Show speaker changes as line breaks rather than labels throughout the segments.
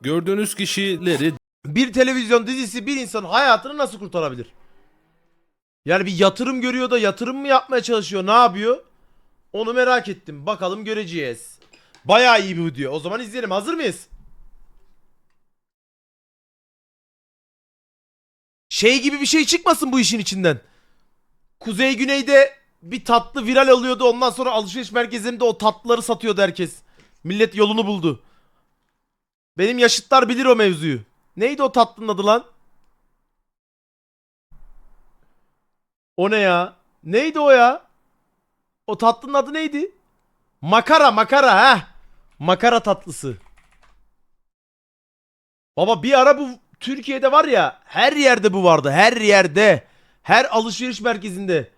Gördüğünüz kişileri
Bir televizyon dizisi bir insanın hayatını nasıl kurtarabilir? Yani bir yatırım görüyor da yatırım mı yapmaya çalışıyor? Ne yapıyor? Onu merak ettim. Bakalım göreceğiz. Bayağı iyi bir video. O zaman izleyelim. Hazır mıyız? Şey gibi bir şey çıkmasın bu işin içinden. Kuzey güneyde bir tatlı viral oluyordu. Ondan sonra alışveriş merkezinde o tatlıları satıyordu herkes. Millet yolunu buldu. Benim yaşıtlar bilir o mevzuyu. Neydi o tatlının adı lan? O ne ya? Neydi o ya? O tatlının adı neydi? Makara makara ha. Makara tatlısı. Baba bir ara bu Türkiye'de var ya her yerde bu vardı. Her yerde. Her alışveriş merkezinde.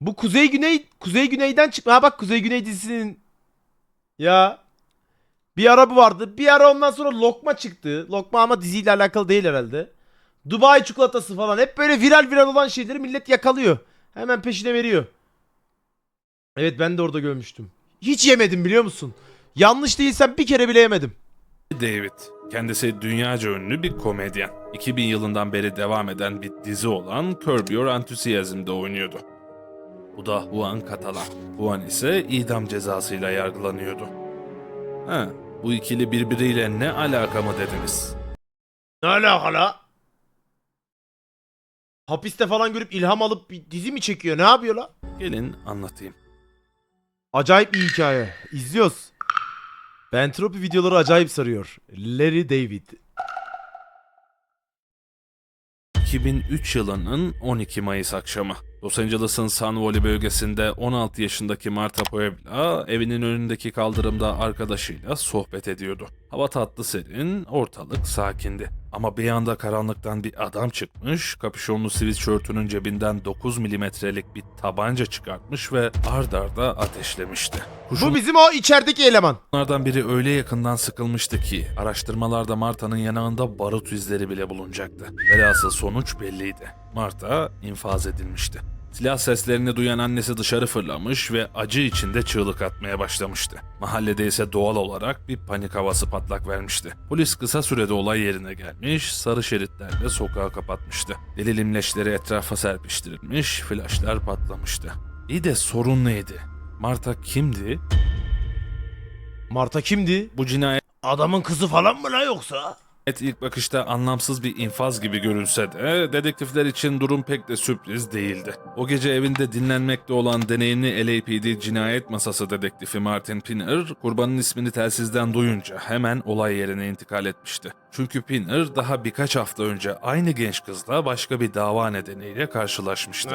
Bu Kuzey Güney Kuzey Güney'den çıkma. Ha bak Kuzey Güney dizisinin ya bir ara bu vardı. Bir ara ondan sonra lokma çıktı. Lokma ama diziyle alakalı değil herhalde. Dubai çikolatası falan. Hep böyle viral viral olan şeyleri millet yakalıyor. Hemen peşine veriyor. Evet ben de orada görmüştüm. Hiç yemedim biliyor musun? Yanlış değilsem bir kere bile yemedim.
David. Kendisi dünyaca ünlü bir komedyen. 2000 yılından beri devam eden bir dizi olan Curb Your Enthusiasm'da oynuyordu. Bu da Juan Catalan. Juan ise idam cezasıyla yargılanıyordu. Ha, bu ikili birbiriyle ne alaka mı dediniz?
Ne alaka la? Hapiste falan görüp ilham alıp bir dizi mi çekiyor? Ne yapıyor la?
Gelin anlatayım.
Acayip bir hikaye. İzliyoruz. Bentropi videoları acayip sarıyor. Larry David.
2003 yılının 12 Mayıs akşamı. Los Angeles'ın Sun Valley bölgesinde 16 yaşındaki Marta Puebla evinin önündeki kaldırımda arkadaşıyla sohbet ediyordu. Hava tatlı serin, ortalık sakindi. Ama bir anda karanlıktan bir adam çıkmış, kapüşonlu sweatshirtünün cebinden 9 milimetrelik bir tabanca çıkartmış ve ard arda ateşlemişti.
Bu bizim o içerideki eleman.
Bunlardan biri öyle yakından sıkılmıştı ki araştırmalarda Marta'nın yanağında barut izleri bile bulunacaktı. Velhasıl sonuç belliydi. Marta infaz edilmişti. Silah seslerini duyan annesi dışarı fırlamış ve acı içinde çığlık atmaya başlamıştı. Mahallede ise doğal olarak bir panik havası patlak vermişti. Polis kısa sürede olay yerine gelmiş, sarı şeritlerle sokağı kapatmıştı. Delil imleçleri etrafa serpiştirilmiş, flaşlar patlamıştı. İyi de sorun neydi? Marta kimdi?
Marta kimdi?
Bu cinayet
Adamın kızı falan mı la yoksa?
Evet ilk bakışta anlamsız bir infaz gibi görünse de dedektifler için durum pek de sürpriz değildi. O gece evinde dinlenmekte olan deneyimli LAPD cinayet masası dedektifi Martin Pinner kurbanın ismini telsizden duyunca hemen olay yerine intikal etmişti. Çünkü Pinner daha birkaç hafta önce aynı genç kızla başka bir dava nedeniyle karşılaşmıştı.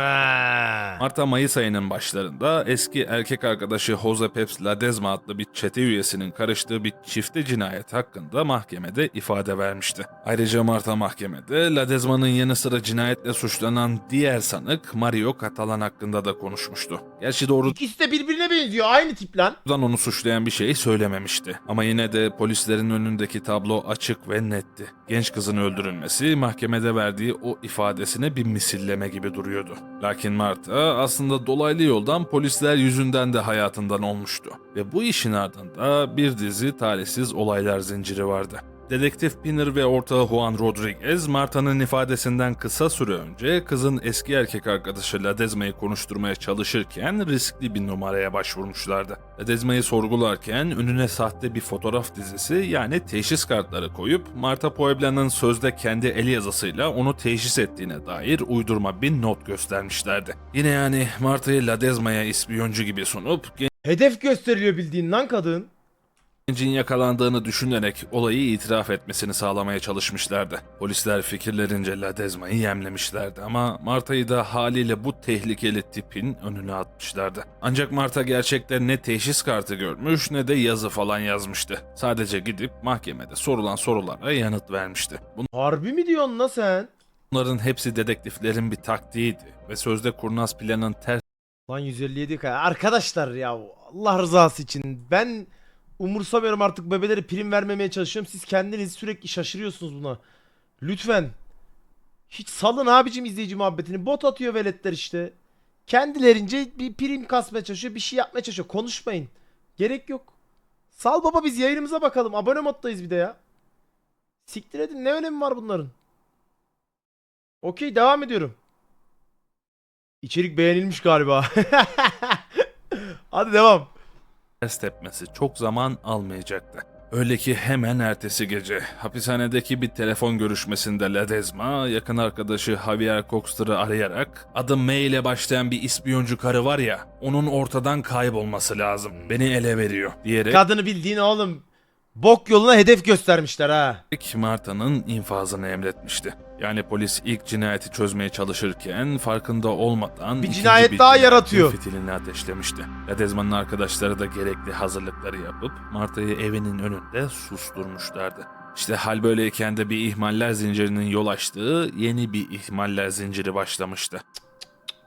Marta Mayıs ayının başlarında eski erkek arkadaşı Jose Peps Ladezma adlı bir çete üyesinin karıştığı bir çifte cinayet hakkında mahkemede ifade vermişti. Ayrıca Marta mahkemede Ladezma'nın yanı sıra cinayetle suçlanan diğer sanık Mario Catalan hakkında da konuşmuştu. Gerçi doğrudan
İkisi de birbirine benziyor. Aynı tip lan.
onu suçlayan bir şey söylememişti. Ama yine de polislerin önündeki tablo açık ve netti. Genç kızın öldürülmesi mahkemede verdiği o ifadesine bir misilleme gibi duruyordu. Lakin Marta aslında dolaylı yoldan polisler yüzünden de hayatından olmuştu. Ve bu işin ardında bir dizi talihsiz olaylar zinciri vardı. Dedektif Pinner ve ortağı Juan Rodriguez, Marta'nın ifadesinden kısa süre önce kızın eski erkek arkadaşı Ladezma'yı konuşturmaya çalışırken riskli bir numaraya başvurmuşlardı. Ladezma'yı sorgularken önüne sahte bir fotoğraf dizisi yani teşhis kartları koyup Marta Puebla'nın sözde kendi el yazısıyla onu teşhis ettiğine dair uydurma bir not göstermişlerdi. Yine yani Marta'yı Ladezma'ya ispiyoncu gibi sunup
Hedef gösteriliyor bildiğin lan kadın.
Gencin yakalandığını düşünerek olayı itiraf etmesini sağlamaya çalışmışlardı. Polisler fikirlerince Ladezma'yı yemlemişlerdi ama Marta'yı da haliyle bu tehlikeli tipin önüne atmışlardı. Ancak Marta gerçekten ne teşhis kartı görmüş ne de yazı falan yazmıştı. Sadece gidip mahkemede sorulan sorulara yanıt vermişti.
Harbi mi diyorsun la sen?
Bunların hepsi dedektiflerin bir taktiğiydi ve sözde kurnaz planın ters
Lan 157 kaya. Arkadaşlar ya Allah rızası için ben umursamıyorum artık bebelere prim vermemeye çalışıyorum. Siz kendiniz sürekli şaşırıyorsunuz buna. Lütfen. Hiç salın abicim izleyici muhabbetini. Bot atıyor veletler işte. Kendilerince bir prim kasmaya çalışıyor. Bir şey yapmaya çalışıyor. Konuşmayın. Gerek yok. Sal baba biz yayınımıza bakalım. Abone moddayız bir de ya. Siktir edin ne önemi var bunların? Okey devam ediyorum. İçerik beğenilmiş galiba. Hadi devam.
Ters tepmesi çok zaman almayacaktı. Öyle ki hemen ertesi gece hapishanedeki bir telefon görüşmesinde Ledesma yakın arkadaşı Javier Coxter'ı arayarak adı M ile başlayan bir ispiyoncu karı var ya onun ortadan kaybolması lazım. Beni ele veriyor diyerek
Kadını bildiğin oğlum bok yoluna hedef göstermişler ha.
Marta'nın infazını emretmişti. Yani polis ilk cinayeti çözmeye çalışırken farkında olmadan
Bir
ikinci
cinayet daha yaratıyor.
Fitilini ateşlemişti. Ledesma'nın arkadaşları da gerekli hazırlıkları yapıp Marta'yı evinin önünde susturmuşlardı. İşte hal böyleyken de bir ihmaller zincirinin yol açtığı yeni bir ihmaller zinciri başlamıştı.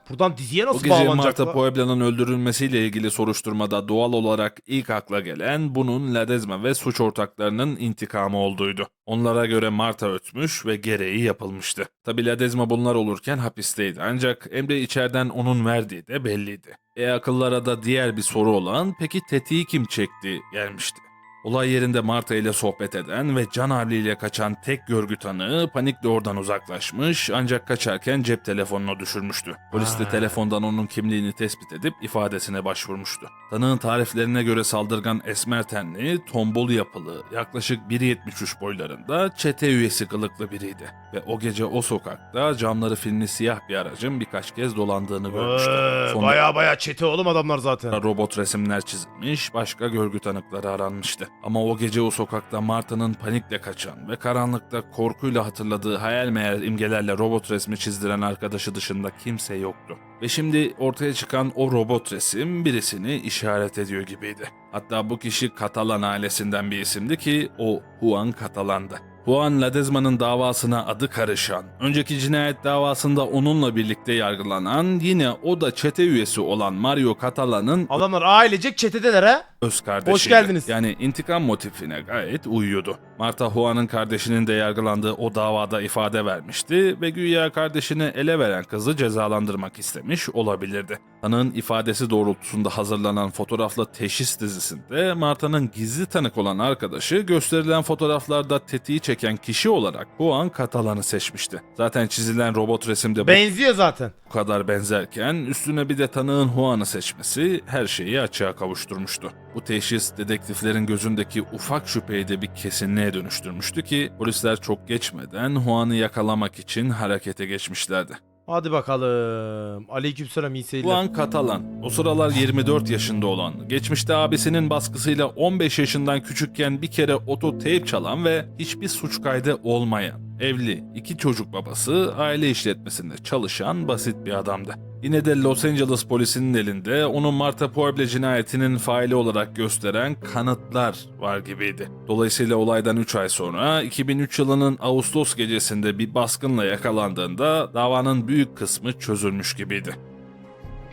Buradan diziye nasıl
gece
bağlanacak?
Marta
bu?
Puebla'nın öldürülmesiyle ilgili soruşturmada doğal olarak ilk akla gelen bunun Ledesma ve suç ortaklarının intikamı olduğuydu. Onlara göre Marta ötmüş ve gereği yapılmıştı. Tabi Ledesma bunlar olurken hapisteydi ancak emri içeriden onun verdiği de belliydi. E akıllara da diğer bir soru olan peki tetiği kim çekti gelmişti. Olay yerinde Marta ile sohbet eden ve can havliyle kaçan tek görgü tanığı panikle oradan uzaklaşmış ancak kaçarken cep telefonunu düşürmüştü. Polis de telefondan onun kimliğini tespit edip ifadesine başvurmuştu. Tanığın tariflerine göre saldırgan esmer tenli, tombul yapılı, yaklaşık 1.73 boylarında çete üyesi kılıklı biriydi. Ve o gece o sokakta camları filmli siyah bir aracın birkaç kez dolandığını görmüştü.
Ee,
Sonra-
Baya baya çete oğlum adamlar zaten.
Robot resimler çizilmiş, başka görgü tanıkları aranmıştı. Ama o gece o sokakta Marta'nın panikle kaçan ve karanlıkta korkuyla hatırladığı hayal meyal imgelerle robot resmi çizdiren arkadaşı dışında kimse yoktu. Ve şimdi ortaya çıkan o robot resim birisini işaret ediyor gibiydi. Hatta bu kişi Katalan ailesinden bir isimdi ki o Juan Katalan'dı. Juan Ledesma'nın davasına adı karışan, önceki cinayet davasında onunla birlikte yargılanan, yine o da çete üyesi olan Mario Catalan'ın
Adamlar ailecek çetedeler ha.
öz kardeşiydi.
Hoş geldiniz.
Yani intikam motifine gayet uyuyordu. Marta Juan'ın kardeşinin de yargılandığı o davada ifade vermişti ve güya kardeşini ele veren kızı cezalandırmak istemiş olabilirdi. Tanığın ifadesi doğrultusunda hazırlanan fotoğrafla teşhis dizisinde Marta'nın gizli tanık olan arkadaşı gösterilen fotoğraflarda tetiği çeken kişi olarak Juan Catalan'ı seçmişti. Zaten çizilen robot resimde bu
Benziyor zaten.
bu kadar benzerken üstüne bir de tanığın Juan'ı seçmesi her şeyi açığa kavuşturmuştu. Bu teşhis dedektiflerin gözündeki ufak şüpheyi de bir kesinliğe dönüştürmüştü ki polisler çok geçmeden Juan'ı yakalamak için harekete geçmişlerdi.
Hadi bakalım. Aleykümselam iyi seyirler.
Juan Catalan, o sıralar 24 yaşında olan, geçmişte abisinin baskısıyla 15 yaşından küçükken bir kere ototeyp çalan ve hiçbir suç kaydı olmayan, evli, iki çocuk babası, aile işletmesinde çalışan basit bir adamdı. Yine de Los Angeles polisinin elinde onu Marta Pueble cinayetinin faili olarak gösteren kanıtlar var gibiydi. Dolayısıyla olaydan 3 ay sonra 2003 yılının Ağustos gecesinde bir baskınla yakalandığında davanın büyük kısmı çözülmüş gibiydi.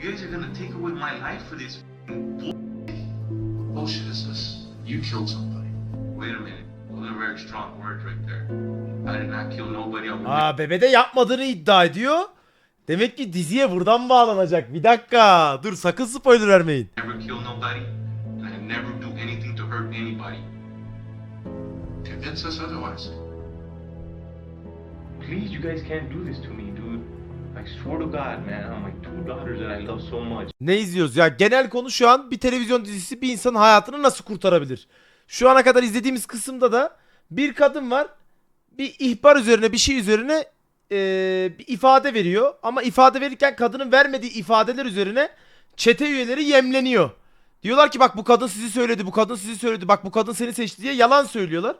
You gonna take away my life for this bullshit. Bullshit is this. You killed somebody. Wait a minute.
Aa bebede yapmadığını iddia ediyor. Demek ki diziye buradan bağlanacak. Bir dakika. Dur sakın spoiler vermeyin.
Please, you guys can't do this to me, dude. I swear to God, man, on my two daughters that I love so much.
Ne izliyoruz? Ya genel konu şu an bir televizyon dizisi bir insanın hayatını nasıl kurtarabilir? Şu ana kadar izlediğimiz kısımda da bir kadın var. Bir ihbar üzerine bir şey üzerine eee, bir ifade veriyor. Ama ifade verirken kadının vermediği ifadeler üzerine çete üyeleri yemleniyor. Diyorlar ki bak bu kadın sizi söyledi, bu kadın sizi söyledi, bak bu kadın seni seçti diye yalan söylüyorlar.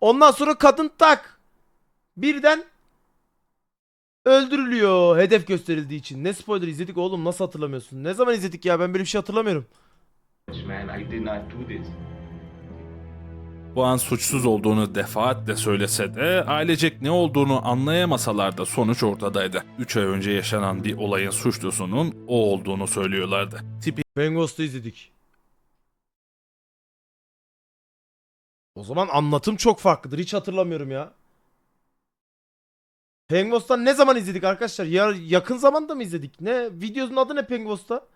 Ondan sonra kadın tak birden öldürülüyor hedef gösterildiği için. Ne spoiler izledik oğlum nasıl hatırlamıyorsun? Ne zaman izledik ya ben böyle bir şey hatırlamıyorum.
Man, I did not do this.
Bu an suçsuz olduğunu defaatle söylese de ailecek ne olduğunu anlayamasalar da sonuç ortadaydı. 3 ay önce yaşanan bir olayın suçlusunun o olduğunu söylüyorlardı. Tipi
Ben Ghost'u izledik. O zaman anlatım çok farklıdır. Hiç hatırlamıyorum ya. Pengos'tan ne zaman izledik arkadaşlar? Ya yakın zamanda mı izledik? Ne? Videonun adı ne Pengos'ta?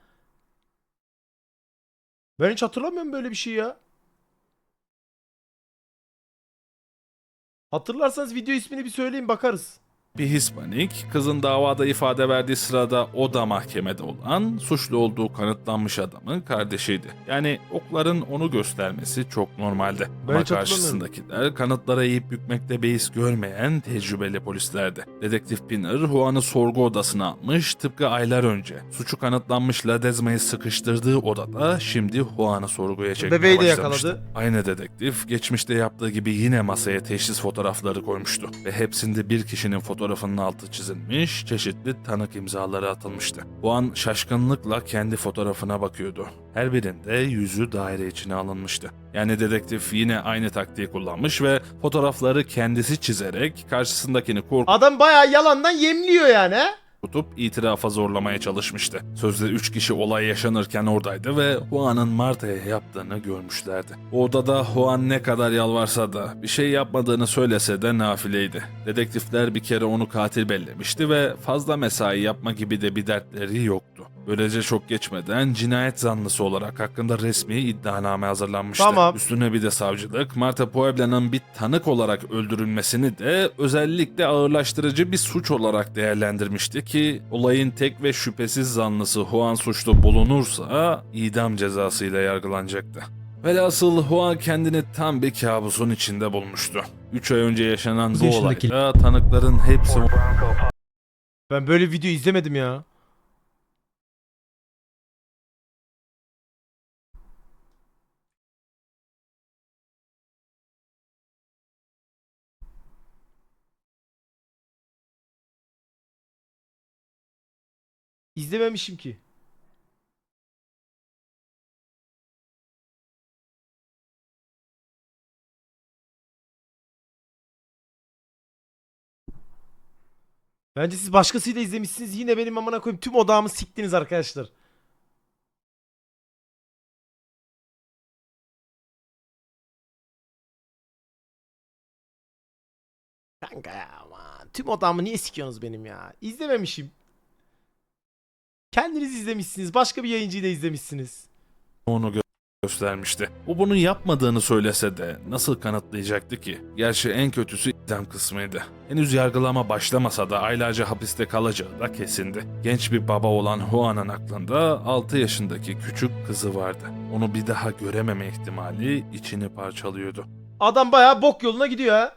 Ben hiç hatırlamıyorum böyle bir şey ya. Hatırlarsanız video ismini bir söyleyin bakarız.
Bir Hispanik, kızın davada ifade verdiği sırada o da mahkemede olan, suçlu olduğu kanıtlanmış adamın kardeşiydi. Yani okların onu göstermesi çok normaldi.
Ben
Ama karşısındakiler kanıtlara eğip bükmekte beis görmeyen tecrübeli polislerdi. Dedektif Pinner, Juan'ı sorgu odasına almış, tıpkı aylar önce suçu kanıtlanmış Ledesma'yı sıkıştırdığı odada şimdi Juan'ı sorguya çekmeye
Bebeği de
başlamıştı.
yakaladı.
Aynı dedektif geçmişte yaptığı gibi yine masaya teşhis fotoğrafları koymuştu ve hepsinde bir kişinin fotoğrafının altı çizilmiş, çeşitli tanık imzaları atılmıştı. Bu an şaşkınlıkla kendi fotoğrafına bakıyordu. Her birinde yüzü daire içine alınmıştı. Yani dedektif yine aynı taktiği kullanmış ve fotoğrafları kendisi çizerek karşısındakini korkutup
Adam bayağı yalandan yemliyor yani he?
Tutup itirafa zorlamaya çalışmıştı. Sözde 3 kişi olay yaşanırken oradaydı ve Juan'ın Marta'ya yaptığını görmüşlerdi. O odada Juan ne kadar yalvarsa da bir şey yapmadığını söylese de nafileydi. Dedektifler bir kere onu katil bellemişti ve fazla mesai yapma gibi de bir dertleri yoktu. Böylece çok geçmeden cinayet zanlısı olarak hakkında resmi iddianame hazırlanmıştı.
Tamam.
Üstüne bir de savcılık Marta Puebla'nın bir tanık olarak öldürülmesini de özellikle ağırlaştırıcı bir suç olarak değerlendirmişti ki olayın tek ve şüphesiz zanlısı Juan suçlu bulunursa idam cezasıyla yargılanacaktı. Velhasıl Juan kendini tam bir kabusun içinde bulmuştu. 3 ay önce yaşanan bu olayda tanıkların hepsi
Ben böyle video izlemedim ya. İzlememişim ki. Bence siz başkasıyla izlemişsiniz. Yine benim amına koyayım tüm odağımı siktiniz arkadaşlar. Kanka ya aman. Tüm odağımı niye sikiyorsunuz benim ya? İzlememişim. Kendiniz izlemişsiniz. Başka bir yayıncıyı da izlemişsiniz.
onu gö- göstermişti. O bunu yapmadığını söylese de nasıl kanıtlayacaktı ki? Gerçi en kötüsü idam kısmıydı. Henüz yargılama başlamasa da aylarca hapiste kalacağı da kesindi. Genç bir baba olan Juan'ın aklında 6 yaşındaki küçük kızı vardı. Onu bir daha görememe ihtimali içini parçalıyordu.
Adam bayağı bok yoluna gidiyor ha.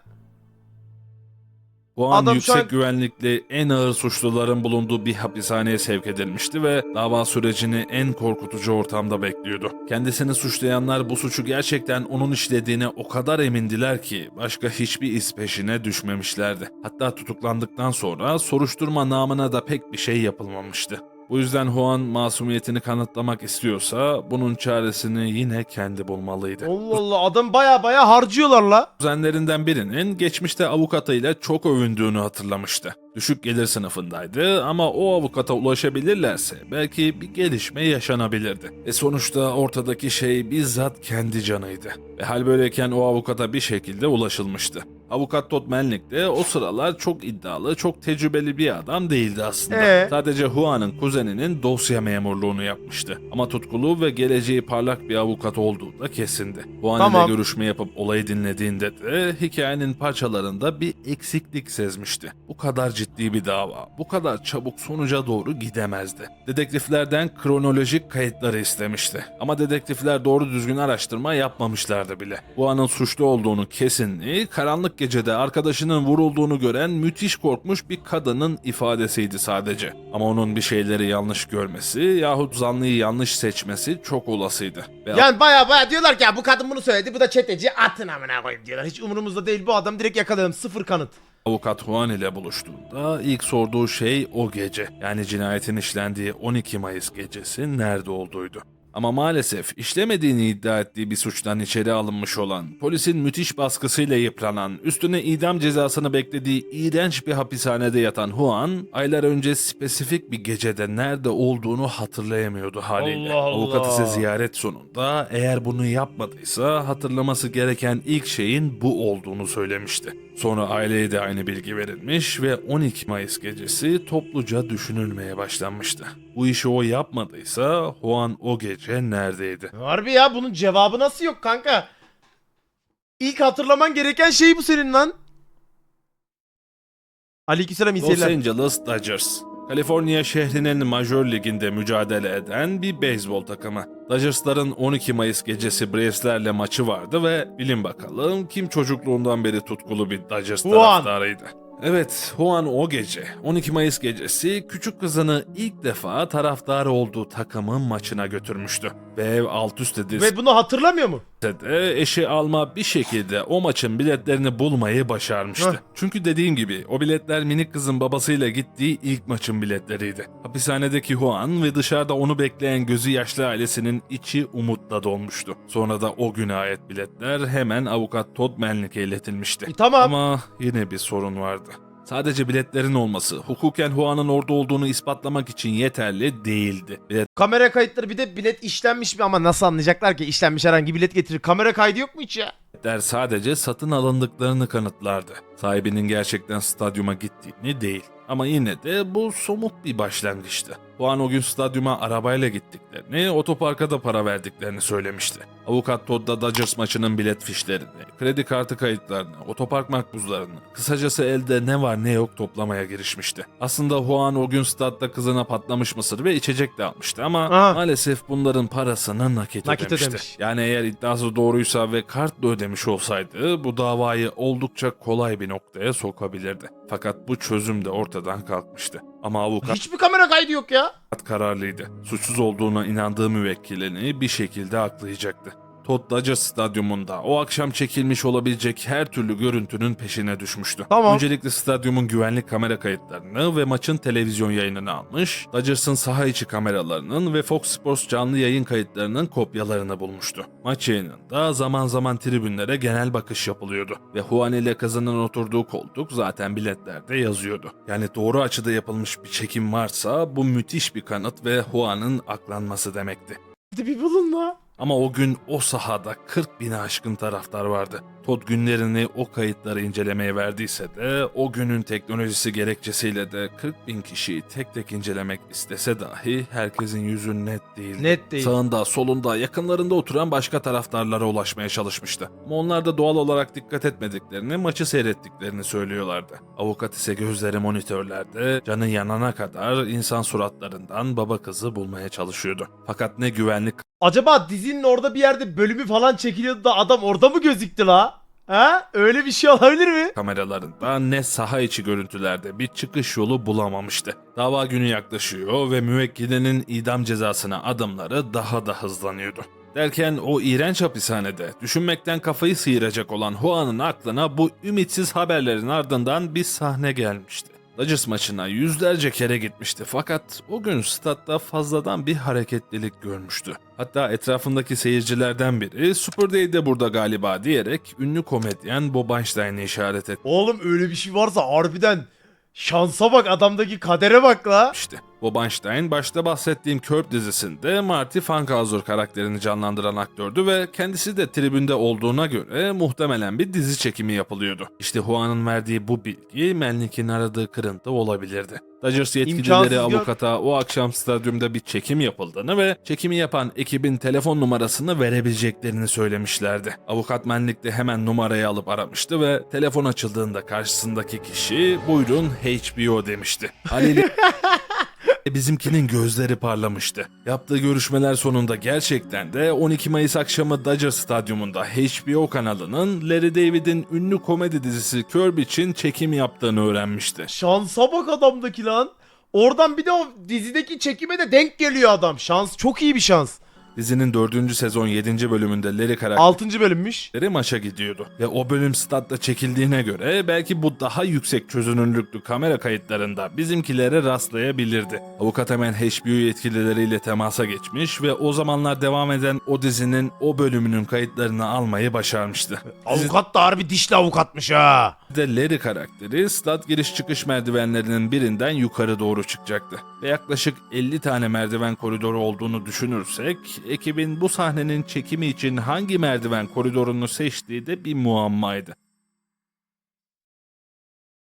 Juan
Adam şu
yüksek
an-
güvenlikli en ağır suçluların bulunduğu bir hapishaneye sevk edilmişti ve dava sürecini en korkutucu ortamda bekliyordu. Kendisini suçlayanlar bu suçu gerçekten onun işlediğine o kadar emindiler ki başka hiçbir iz peşine düşmemişlerdi. Hatta tutuklandıktan sonra soruşturma namına da pek bir şey yapılmamıştı. Bu yüzden Juan masumiyetini kanıtlamak istiyorsa bunun çaresini yine kendi bulmalıydı.
Allah Allah adam bayağı bayağı harcıyorlar la.
Kuzenlerinden birinin geçmişte avukatıyla çok övündüğünü hatırlamıştı. Düşük gelir sınıfındaydı ama o avukata ulaşabilirlerse belki bir gelişme yaşanabilirdi. E sonuçta ortadaki şey bizzat kendi canıydı. Ve hal böyleyken o avukata bir şekilde ulaşılmıştı. Avukat Todd Melnick de o sıralar çok iddialı, çok tecrübeli bir adam değildi aslında.
Ee?
Sadece Juan'ın kuzeninin dosya memurluğunu yapmıştı. Ama tutkulu ve geleceği parlak bir avukat olduğu da kesindi. Juan
Tamam.
ile görüşme yapıp olayı dinlediğinde de hikayenin parçalarında bir eksiklik sezmişti. Bu kadar ciddi bir dava, bu kadar çabuk sonuca doğru gidemezdi. Dedektiflerden kronolojik kayıtları istemişti. Ama dedektifler doğru düzgün araştırma yapmamışlardı bile. Juan'ın suçlu olduğunu kesinliği karanlık gecede arkadaşının vurulduğunu gören müthiş korkmuş bir kadının ifadesiydi sadece. Ama onun bir şeyleri yanlış görmesi yahut zanlıyı yanlış seçmesi çok olasıydı. Ve
Yani bayağı bayağı diyorlar ki ya bu kadın bunu söyledi bu da çeteci atın amına koyayım diyorlar. Hiç umurumuzda değil bu adam direkt yakalayalım sıfır kanıt.
Avukat Juan ile buluştuğunda ilk sorduğu şey o gece. Yani cinayetin işlendiği 12 Mayıs gecesi nerede olduğuydu. Ama maalesef işlemediğini iddia ettiği bir suçtan içeri alınmış olan, polisin müthiş baskısıyla yıpranan, üstüne idam cezasını beklediği iğrenç bir hapishanede yatan Juan, aylar önce spesifik bir gecede nerede olduğunu hatırlayamıyordu haliyle.
Allah Allah.
Avukat ise ziyaret sonunda eğer bunu yapmadıysa hatırlaması gereken ilk şeyin bu olduğunu söylemişti. Sonra aileye de aynı bilgi verilmiş ve 12 Mayıs gecesi topluca düşünülmeye başlanmıştı. Bu işi o yapmadıysa Juan o gece neredeydi?
Harbi ya bunun cevabı nasıl yok kanka? İlk hatırlaman gereken şey bu senin lan. Aleykümselam iyi
Los
seyirler.
Angeles Dodgers. Kaliforniya şehrinin majör liginde mücadele eden bir beyzbol takımı. Dodgers'ların 12 Mayıs gecesi Braves'lerle maçı vardı ve bilin bakalım kim çocukluğundan beri tutkulu bir Dodgers
Juan.
taraftarıydı. Evet, Juan o gece, 12 Mayıs gecesi küçük kızını ilk defa taraftar olduğu takımın maçına götürmüştü. Ve ev alt üst edilse
Ve bunu hatırlamıyor mu?
De eşi Alma bir şekilde o maçın biletlerini bulmayı başarmıştı.
Heh.
Çünkü dediğim gibi o biletler minik kızın babasıyla gittiği ilk maçın biletleriydi. Hapishanedeki Juan ve dışarıda onu bekleyen gözü yaşlı ailesinin içi umutla dolmuştu. Sonra da o güne ait biletler hemen avukat Todd Melnick'e iletilmişti.
E, tamam.
Ama yine bir sorun vardı. Sadece biletlerin olması, hukuken Juan'ın orada olduğunu ispatlamak için yeterli değildi.
Kamera kayıtları bir de bilet işlenmiş mi ama nasıl anlayacaklar ki işlenmiş herhangi bilet getirir. Kamera kaydı yok mu hiç ya?
Biletler sadece satın alındıklarını kanıtlardı. Sahibinin gerçekten stadyuma gittiğini değil. Ama yine de bu somut bir başlangıçtı. Bu an o gün stadyuma arabayla gittiklerini, otoparka da para verdiklerini söylemişti. Avukat Todd da Dodgers maçının bilet fişlerini, kredi kartı kayıtlarını, otopark makbuzlarını, kısacası elde ne var ne yok toplamaya girişmişti. Aslında Juan o gün statta kızına patlamış mısır ve içecek de almıştı ama
Aha.
maalesef bunların parasını nakit,
Nakit
ödemişti.
ödemiş.
Yani eğer iddiası doğruysa ve kartla ödemiş olsaydı bu davayı oldukça kolay bir noktaya sokabilirdi. Fakat bu çözüm de ortadan kalkmıştı. Ama avukat
Hiçbir kamera kaydı yok ya.
kararlıydı. Suçsuz olduğuna inandığı müvekkilini bir şekilde aklayacaktı. Dodgers stadyumunda o akşam çekilmiş olabilecek her türlü görüntünün peşine düşmüştü.
Tamam.
Öncelikle stadyumun güvenlik kamera kayıtlarını ve maçın televizyon yayınını almış, Dodgers'ın saha içi kameralarının ve Fox Sports canlı yayın kayıtlarının kopyalarını bulmuştu. Maç yayınında zaman zaman tribünlere genel bakış yapılıyordu ve Juan ile kızının oturduğu koltuk zaten biletlerde yazıyordu. Yani doğru açıda yapılmış bir çekim varsa bu müthiş bir kanıt ve Juan'ın aklanması demekti.
Hadi bir bulun la.
Ama o gün o sahada 40 bine aşkın taraftar vardı. Todd günlerini o kayıtları incelemeye verdiyse de o günün teknolojisi gerekçesiyle de 40 bin kişiyi tek tek incelemek istese dahi herkesin yüzü net değildi.
Net değil.
Sağında, solunda, yakınlarında oturan başka taraftarlara ulaşmaya çalışmıştı. Ama onlar da doğal olarak dikkat etmediklerini, maçı seyrettiklerini söylüyorlardı. Avukat ise gözleri monitörlerde, canı yanana kadar insan suratlarından baba kızı bulmaya çalışıyordu. Fakat ne güvenlik
Acaba dizinin orada bir yerde bölümü falan çekiliyordu da adam orada mı gözüktü la? Ha? Öyle bir şey olabilir mi?
kameralarında ne saha içi görüntülerde bir çıkış yolu bulamamıştı. Dava günü yaklaşıyor ve müvekkilinin idam cezasına adımları daha da hızlanıyordu. Derken o iğrenç hapishanede düşünmekten kafayı sıyıracak olan Juan'ın aklına bu ümitsiz haberlerin ardından bir sahne gelmişti. Dodgers maçına yüzlerce kere gitmişti fakat o gün statta fazladan bir hareketlilik görmüştü. Hatta etrafındaki seyircilerden biri Super Day de burada galiba diyerek ünlü komedyen Bob Einstein'ı işaret etti.
Oğlum öyle bir şey varsa harbiden şansa bak adamdaki kadere bak la.
etmişti. Bob Einstein başta bahsettiğim Curb dizisinde Marty Funkhauser karakterini canlandıran aktördü ve kendisi de tribünde olduğuna göre muhtemelen bir dizi çekimi yapılıyordu. İşte Juan'ın verdiği bu bilgi Melnick'in aradığı kırıntı olabilirdi. Dodgers yetkilileri avukata o akşam stadyumda bir çekim yapıldığını ve çekimi yapan ekibin telefon numarasını verebileceklerini söylemişlerdi. Avukat Melnick de hemen numarayı alıp aramıştı ve telefon açıldığında karşısındaki kişi buyurun HBO demişti. Haliyle Bizimkinin gözleri parlamıştı. Yaptığı görüşmeler sonunda gerçekten de 12 Mayıs akşamı Dodger Stadyumunda HBO kanalının Larry David'in ünlü komedi dizisi Curb için çekim yaptığını öğrenmişti.
Şansa bak adamdaki lan. Oradan bir de o dizideki çekime de denk geliyor adam. Şans çok iyi bir şans.
Dizinin 4. sezon 7. bölümünde Larry karakteri
6. bölümmüş.
maça gidiyordu. Ve o bölüm statta çekildiğine göre belki bu daha yüksek çözünürlüklü kamera kayıtlarında bizimkilere rastlayabilirdi. Avukat hemen HBO yetkilileriyle temasa geçmiş ve o zamanlar devam eden o dizinin o bölümünün kayıtlarını almayı başarmıştı.
Avukat da harbi dişli avukatmış ha.
Dizide Larry karakteri stat giriş çıkış merdivenlerinin birinden yukarı doğru çıkacaktı. Ve yaklaşık 50 tane merdiven koridoru olduğunu düşünürsek ekibin bu sahnenin çekimi için hangi merdiven koridorunu seçtiği de bir muammaydı.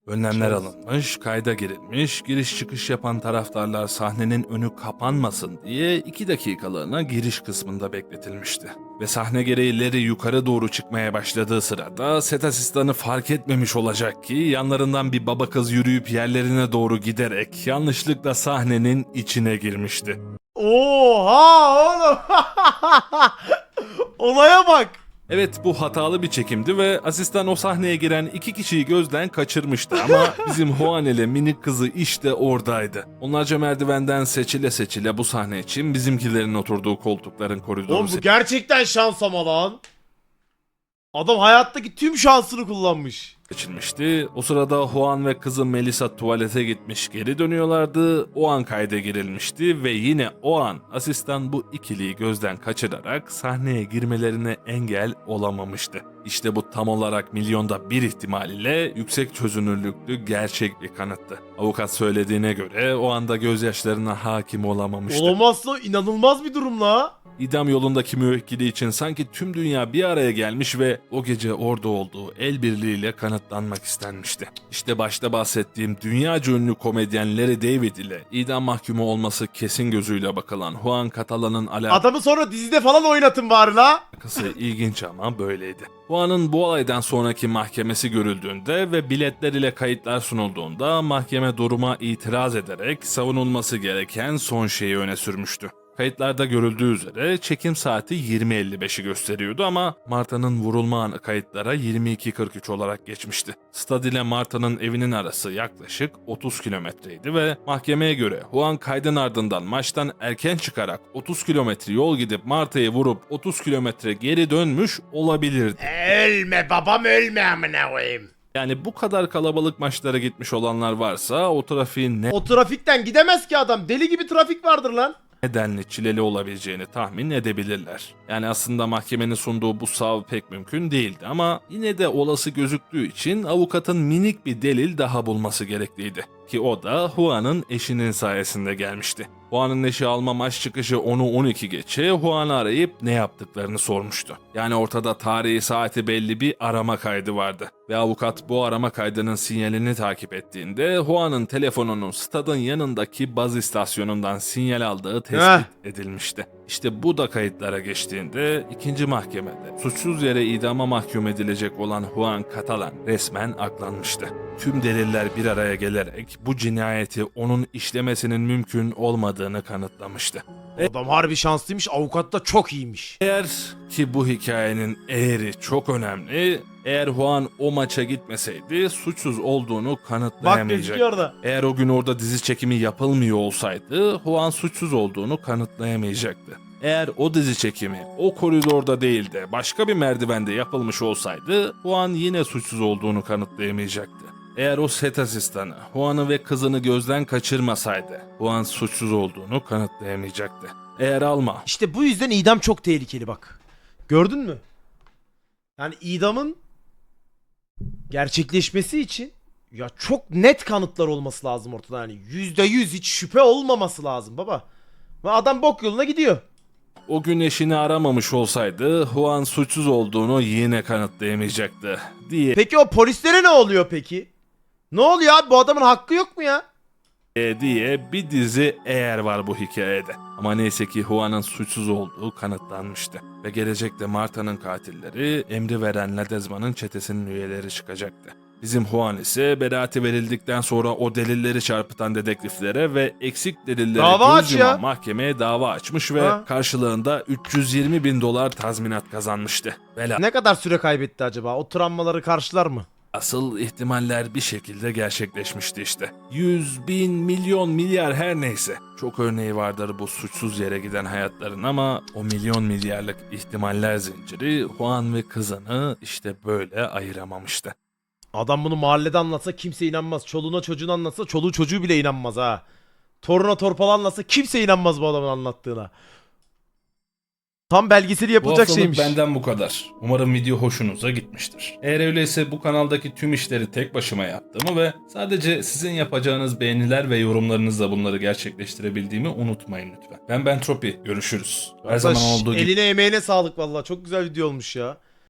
Önlemler alınmış, kayda girilmiş, giriş çıkış yapan taraftarlar sahnenin önü kapanmasın diye 2 dakikalığına giriş kısmında bekletilmişti. Ve sahne gereği Larry yukarı doğru çıkmaya başladığı sırada set asistanı fark etmemiş olacak ki yanlarından bir baba kız yürüyüp yerlerine doğru giderek yanlışlıkla sahnenin içine girmişti.
Oha oğlum. Olaya bak.
Evet bu hatalı bir çekimdi ve asistan o sahneye giren iki kişiyi gözden kaçırmıştı ama bizim Juan ile minik kızı işte oradaydı. Onlarca merdivenden seçile seçile bu sahne için bizimkilerin oturduğu koltukların koridoru
Oğlum bu gerçekten şans ama lan. Adam hayattaki tüm şansını kullanmış.
Seçilmişti. O sırada Juan ve kızı Melissa tuvalete gitmiş geri dönüyorlardı. O an kayda girilmişti ve yine o an asistan bu ikiliyi gözden kaçırarak sahneye girmelerine engel olamamıştı. İşte bu tam olarak milyonda bir ihtimal ile yüksek çözünürlüklü gerçek bir kanıttı. Avukat söylediğine göre o anda gözyaşlarına hakim olamamıştı.
Olamazsa inanılmaz bir durum la.
İdam yolundaki müvekkili için sanki tüm dünya bir araya gelmiş ve o gece orada olduğu el birliğiyle kanıtlanmak istenmişti. İşte başta bahsettiğim dünyaca ünlü komedyen Larry David ile idam mahkumu olması kesin gözüyle bakılan Juan Catalan'ın
Adamı sonra dizide falan oynatın bari la.
alakası ilginç ama böyleydi. Juan'ın bu olaydan sonraki mahkemesi görüldüğünde ve biletler ile kayıtlar sunulduğunda mahkeme duruma itiraz ederek savunulması gereken son şeyi öne sürmüştü. Kayıtlarda görüldüğü üzere çekim saati 20.55'i gösteriyordu ama Marta'nın vurulma anı kayıtlara 22.43 olarak geçmişti. Stad ile Marta'nın evinin arası yaklaşık 30 kilometreydi ve mahkemeye göre Juan kaydın ardından maçtan erken çıkarak 30 kilometre yol gidip Marta'yı vurup 30 kilometre geri dönmüş olabilirdi.
Ölme babam ölme amına koyayım.
Yani bu kadar kalabalık maçlara gitmiş olanlar varsa o trafiğin ne
O trafikten gidemez ki adam. Deli gibi trafik vardır lan.
Nedenli çileli olabileceğini tahmin edebilirler. Yani aslında mahkemenin sunduğu bu sav pek mümkün değildi ama yine de olası gözüktüğü için avukatın minik bir delil daha bulması gerekliydi. Ki o da Juan'ın eşinin sayesinde gelmişti. Juan'ın eşi alma maç çıkışı 10'u 12 geçe Juan'ı arayıp ne yaptıklarını sormuştu. Yani ortada tarihi saati belli bir arama kaydı vardı. Ve avukat bu arama kaydının sinyalini takip ettiğinde Juan'ın telefonunun stadın yanındaki baz istasyonundan sinyal aldığı tespit edilmişti. İşte bu da kayıtlara geçtiğinde ikinci mahkemede suçsuz yere idama mahkum edilecek olan Juan Catalan resmen aklanmıştı. Tüm deliller bir araya gelerek bu cinayeti onun işlemesinin mümkün olmadığını kanıtlamıştı.
Adam harbi şanslıymış. Avukat da çok iyiymiş.
Eğer ki bu hikayenin eğri çok önemli, eğer Juan o maça gitmeseydi suçsuz olduğunu
Bak
kanıtlayamayacak.
gözüküyor da.
Eğer o gün orada dizi çekimi yapılmıyor olsaydı Juan suçsuz olduğunu kanıtlayamayacaktı. Eğer o dizi çekimi o koridorda değil de başka bir merdivende yapılmış olsaydı Juan yine suçsuz olduğunu kanıtlayamayacaktı. Eğer o set asistanı Juan'ı ve kızını gözden kaçırmasaydı Juan suçsuz olduğunu kanıtlayamayacaktı. Eğer Alma
İşte bu yüzden idam çok tehlikeli bak. Gördün mü? Yani idamın gerçekleşmesi için ya çok net kanıtlar olması lazım ortada yani. Yüzde yüz hiç şüphe olmaması lazım baba. Ve adam bok yoluna gidiyor.
O gün eşini aramamış olsaydı Juan suçsuz olduğunu yine kanıtlayamayacaktı diye
Peki o polislere ne oluyor peki? Ne oluyor abi bu adamın hakkı yok mu ya?
diye bir dizi eğer var bu hikayede. Ama neyse ki Juan'ın suçsuz olduğu kanıtlanmıştı. Ve gelecekte Marta'nın katilleri emri veren Ledesma'nın çetesinin üyeleri çıkacaktı. Bizim Juan ise beraati verildikten sonra o delilleri çarpıtan dedektiflere ve eksik delillere
Dava aç ya.
mahkemeye dava açmış ve
Ha.
karşılığında 320 bin dolar tazminat kazanmıştı. Velhasıl
Ne kadar süre kaybetti acaba? O travmaları karşılar mı?
Asıl ihtimaller bir şekilde gerçekleşmişti işte. Yüz, bin, milyon, milyar her neyse. Çok örneği vardır bu suçsuz yere giden hayatların ama o milyon milyarlık ihtimaller zinciri Juan ve kızını işte böyle ayıramamıştı.
Adam bunu mahallede anlatsa kimse inanmaz. Çoluğuna çocuğuna anlatsa çoluğu çocuğu bile inanmaz ha. Toruna torpalı anlatsa kimse inanmaz bu adamın anlattığına. Tam belgeseli
Bu
yapılacak
haftalık
şeymiş.
benden bu kadar. Umarım video hoşunuza gitmiştir. Eğer öyleyse bu kanaldaki tüm işleri tek başıma yaptığımı ve sadece sizin yapacağınız beğeniler ve yorumlarınızla bunları gerçekleştirebildiğimi unutmayın lütfen. Ben Bentropi. Görüşürüz. Her zaman
Arkadaş,
olduğu gibi
Eline emeğine sağlık vallahi. Çok güzel video olmuş ya.